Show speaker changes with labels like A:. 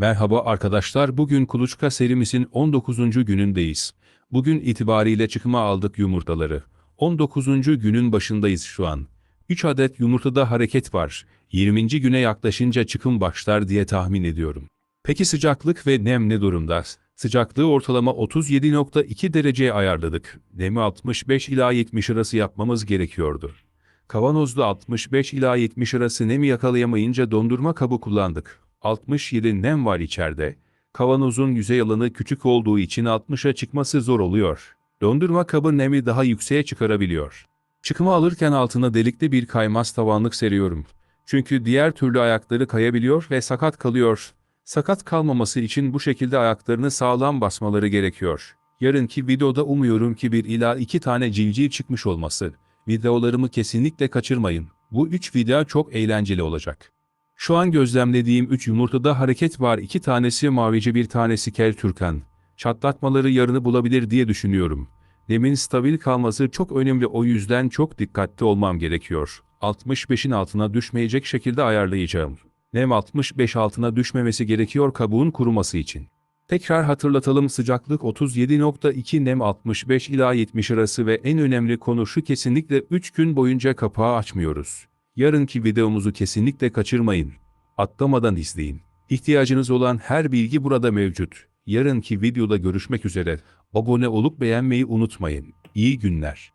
A: Merhaba arkadaşlar bugün kuluçka serimizin 19. günündeyiz. Bugün itibariyle çıkıma aldık yumurtaları. 19. günün başındayız şu an. 3 adet yumurtada hareket var. 20. güne yaklaşınca çıkım başlar diye tahmin ediyorum. Peki sıcaklık ve nem ne durumda? Sıcaklığı ortalama 37.2 dereceye ayarladık. Nemi 65 ila 70 arası yapmamız gerekiyordu. Kavanozda 65 ila 70 arası nemi yakalayamayınca dondurma kabı kullandık. 67 nem var içeride. Kavanozun yüzey alanı küçük olduğu için 60'a çıkması zor oluyor. Dondurma kabı nemi daha yükseğe çıkarabiliyor. Çıkımı alırken altına delikli bir kaymaz tavanlık seriyorum. Çünkü diğer türlü ayakları kayabiliyor ve sakat kalıyor. Sakat kalmaması için bu şekilde ayaklarını sağlam basmaları gerekiyor. Yarınki videoda umuyorum ki bir ila iki tane civciv çıkmış olması. Videolarımı kesinlikle kaçırmayın. Bu üç video çok eğlenceli olacak. Şu an gözlemlediğim 3 yumurtada hareket var. 2 tanesi mavici bir tanesi kel türkan. Çatlatmaları yarını bulabilir diye düşünüyorum. Nemin stabil kalması çok önemli o yüzden çok dikkatli olmam gerekiyor. 65'in altına düşmeyecek şekilde ayarlayacağım. Nem 65 altına düşmemesi gerekiyor kabuğun kuruması için. Tekrar hatırlatalım sıcaklık 37.2 nem 65 ila 70 arası ve en önemli konu şu kesinlikle 3 gün boyunca kapağı açmıyoruz. Yarınki videomuzu kesinlikle kaçırmayın. Atlamadan izleyin. İhtiyacınız olan her bilgi burada mevcut. Yarınki videoda görüşmek üzere. Abone olup beğenmeyi unutmayın. İyi günler.